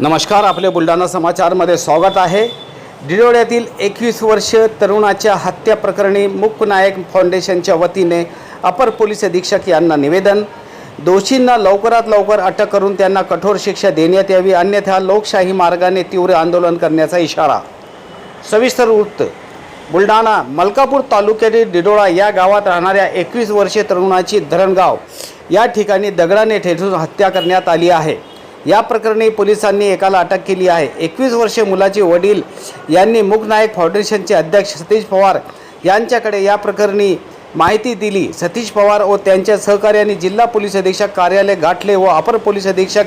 नमस्कार आपले बुलढाणा समाचारमध्ये स्वागत आहे. डिडोळ्यातील एकवीस वर्ष तरुणाच्या हत्या प्रकरणी मुक नायक फाउंडेशनच्या वतीने अपर पोलीस अधीक्षक यांना निवेदन. दोषींना लवकरात लवकर अटक करून त्यांना कठोर शिक्षा देण्यात यावी अन्यथा लोकशाही मार्गाने तीव्र आंदोलन करण्याचा इशारा. सविस्तर वृत्त. बुलढाणा मलकापूर तालुक्यातील डिडोळा या गावात राहणाऱ्या एकवीस वर्षीय तरुणाची धरणगाव या ठिकाणी दगडाने ठेचून हत्या करण्यात आली आहे. या प्रकरणी पोलिसांनी एकाला अटक केली आहे. एकवीस वर्षे मुलाचे वडील यांनी मुकनायक फाउंडेशनचे अध्यक्ष सतीश पवार यांच्याकडे या प्रकरणी माहिती दिली. सतीश पवार व त्यांच्या सहकार्याने जिल्हा पोलीस अधीक्षक कार्यालय गाठले व अपर पोलीस अधीक्षक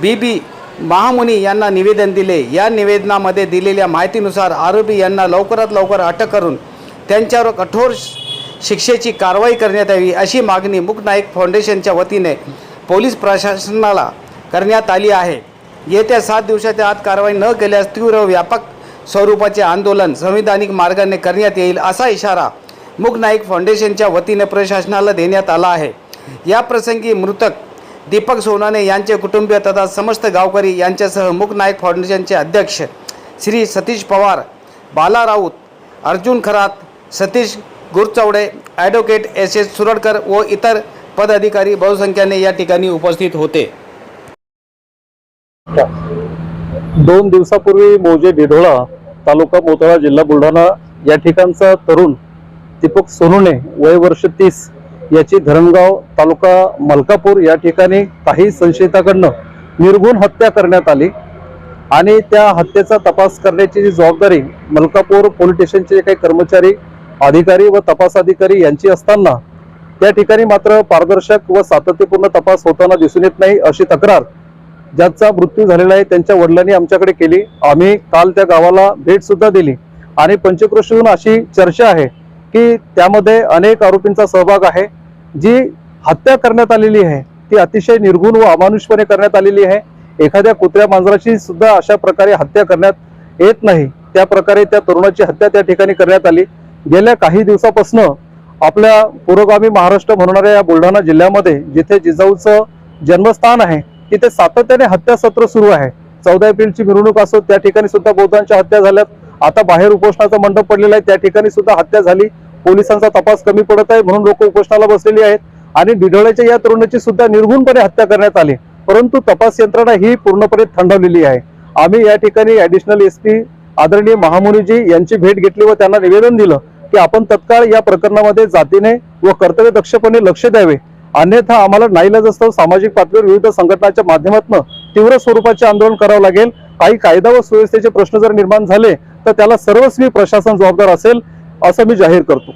बी बी महामुनी यांना निवेदन दिले. या निवेदनामध्ये दिलेल्या माहितीनुसार आरोपी यांना लवकरात लवकर अटक करून त्यांच्यावर कठोर शिक्षेची कारवाई करण्यात यावी अशी मागणी मुकनायक फाउंडेशनच्या वतीने पोलीस प्रशासनाला करण्यात आली आहे. येत्या सात दिवसाच्या आत कारवाई न केल्यास तीव्र व्यापक स्वरूपाचे आंदोलन संविधानिक मार्गाने करण्यात येईल असा इशारा मुक नाईक फाउंडेशनच्या वतीने प्रशासनाला देण्यात आला आहे. या प्रसंगी मृतक दीपक सोनाने यांचे कुटुंबीय तथा समस्त गावकरी यांच्यासह मुक नाईक फाउंडेशनचे अध्यक्ष Shri Satish Pawar Bala Raut Arjun Kharat Satish Gurachwade advocate S S Suradkar व इतर पदाधिकारी बहुसंख्याने या ठिकाणी उपस्थित होते. दोन दिवसापूर्वी मोजे डिढोळा तालुका मोतळा जिल्हा बुलढाणा या ठिकाणचा तरुण दीपक सोनुने वय वर्ष तीस याची धरणगाव तालुका मलकापूर या ठिकाणी काही संशयिताकडनं निर्गुण हत्या करण्यात आली आणि त्या हत्येचा तपास करण्याची जी जबाबदारी मलकापूर पोलीस स्टेशनचे काही कर्मचारी अधिकारी व तपास अधिकारी यांची असताना त्या ठिकाणी मात्र पारदर्शक व सातत्यपूर्ण तपास होताना दिसून येत नाही अशी तक्रार ज्याचा मृत्यू झालेला आहे त्यांच्या वडिलांनी आमच्याकडे केली. आम्ही काल त्या गावाला भेट सुद्धा दिली. आणि पंचक्रोशीहून अशी चर्चा आहे की त्यामध्ये अनेक आरोपींचा सहभाग आहे. जी हत्या करण्यात आलेली आहे ती अतिशय निर्गुण व अमानुषपणे करण्यात आलेली आहे. एखाद्या कुत्र्या मांजराची सुद्धा अशा प्रकारे हत्या करण्यात येत नाही. त्या प्रकारे त्या तरुणाची हत्या त्या ठिकाणी करण्यात आली. गेल्या काही दिवसापासून आपल्या पुरोगामी महाराष्ट्र म्हणणाऱ्या या बुलढाणा जिल्ह्यामध्ये जिथे जिजाऊचं जन्मस्थान आहे तिथे सातत्याने हत्या सत्र सुरू आहे. चौदा एप्रिलची मिरवणूक असो त्या ठिकाणी सुद्धा बहुतांच्या हत्या झाल्यात. आता बाहेर उपोषणाचा मंडप पडलेला आहे त्या ठिकाणी सुद्धा हत्या झाली. पोलिसांचा तपास कमी पडत आहे म्हणून लोक उपोषणाला बसलेली आहेत. आणि डिढोळ्याच्या या तरुणाची सुद्धा निर्गुणपणे हत्या करण्यात आली. परंतु तपास यंत्रणा ही पूर्णपणे थंडवलेली आहे. आम्ही या ठिकाणी ऍडिशनल एस पी आदरणीय महामुनीजी यांची भेट घेतली व त्यांना निवेदन दिलं की आपण तत्काळ या प्रकरणामध्ये जातीने व कर्तव्य दक्षपणे लक्ष द्यावे. अन्यथा आम्हाला नाईलाज असतो सामाजिक पातळीवर विविध संघटनाच्या माध्यमातून तीव्र स्वरूपाचे आंदोलन करावं लागेल. काही कायदा व सुव्यवस्थेचे प्रश्न जर निर्माण झाले तर त्याला सर्वस्वी प्रशासन जबाबदार असेल असं मी जाहीर करतो.